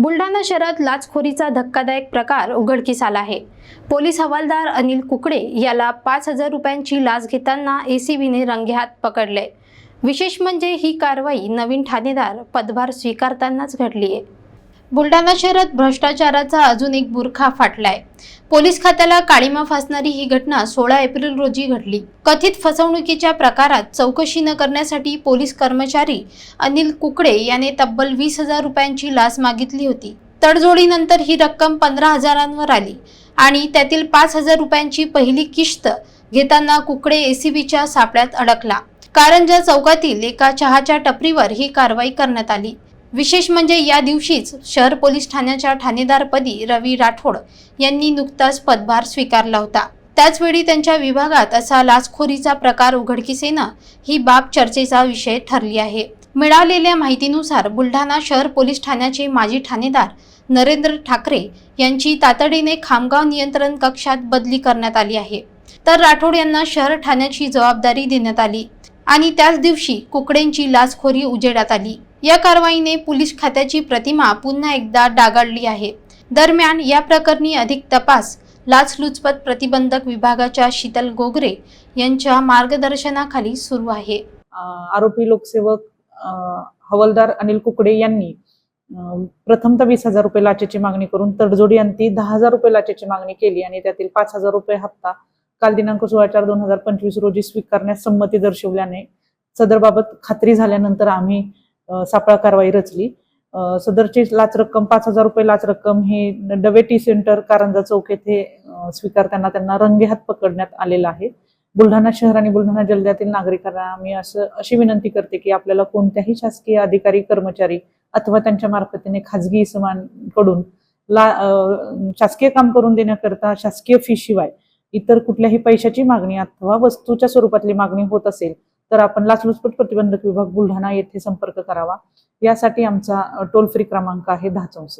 बुलढाणा शहरात लाचखोरीचा धक्कादायक प्रकार उघडकीस आला आहे. पोलीस हवालदार अनिल कुकडे याला पाच हजार रुपयांची लाच घेताना एसीबीने रंगेहात पकडले. विशेष म्हणजे ही कारवाई नवीन ठाणेदार पदभार स्वीकारतानाच घडली आहे बुलढाणा शहरात भ्रष्टाचाराचा अजून एक बुरखा फाटलाय. पोलीस खात्याला काळीमा फासणारी ही घटना सोळा एप्रिल रोजी घडली. कथित फसवणुकीच्या प्रकारात चौकशी न करण्यासाठी पोलीस कर्मचारी अनिल कुकडे याने तब्बल वीस हजार रुपयांची लाच मागितली होती. तडजोडीनंतर ही रक्कम पंधरा हजारांवर आली आणि त्यातील पाच हजार रुपयांची पहिली किश्त घेताना कुकडे एसीबीच्या सापड्यात अडकला. कारंजा चौकातील एका चहाच्या टपरीवर ही कारवाई करण्यात आली. विशेष म्हणजे या दिवशीच शहर पोलीस ठाण्याच्या ठाणेदारपदी रवी राठोड यांनी नुकताच पदभार स्वीकारला होता. त्याचवेळी त्यांच्या विभागात असा लाचखोरीचा प्रकार उघडकीस येणं ही बाब चर्चेचा विषय ठरली आहे. मिळालेल्या माहितीनुसार बुलढाणा शहर पोलीस ठाण्याचे माजी ठाणेदार नरेंद्र ठाकरे यांची तातडीने खामगाव नियंत्रण कक्षात बदली करण्यात आली आहे. तर राठोड यांना शहर ठाण्याची जबाबदारी देण्यात आली. आणि त्याच दिवशी कुकडेंची लाचखोरी उजेडात आली. या कारवाईने पोलीस खात्याची प्रतिमा पुन्हा एकदा डागाळली आहे. दरम्यान या प्रकरणी अधिक तपास लाचलुचपत प्रतिबंधक विभागाच्या शीतल गोगरे यांच्या मार्गदर्शनाखाली सुरू आहे. आरोपी लोकसेवक हवलदार हवालदार अनिल कुकडे यांनी अं, प्रथमतः वीस हजार रुपये लाचेची मागणी करून तडजोडी अंती दहा हजार रुपये लाचेची मागणी केली आणि त्यातील पाच हजार रुपये हप्ता काल दिनांक सोळा चार दोन हजार पंचवीस रोजी स्वीकारण्यास संमती दर्शवल्याने सदरबाबत खात्री झाल्यानंतर आम्ही सापळा कारवाई रचली. सदरची लाच रक्कम पाच हजार रुपये लाच रक्कम ही डवे टी सेंटर कारंजा चौक येथे स्वीकारताना त्यांना रंगेहात पकडण्यात आलेला आहे. बुलढाणा शहर आणि बुलढाणा जिल्ह्यातील नागरिकांना मी असं अशी विनंती करते की आपल्याला कोणत्याही शासकीय अधिकारी कर्मचारी अथवा त्यांच्या मार्फतीने खाजगी इसमांकडून ला शासकीय काम करून देण्याकरता शासकीय फी शिवाय इतर कुठल्याही पैशाची मागणी अथवा वस्तूच्या स्वरूपातली मागणी होत असेल तर आपण लाचलुचपत प्रतिबंधक विभाग बुलढाणा येथे संपर्क करावा. यासाठी आमचा टोल फ्री क्रमांक आहे दहा चौसष्ट.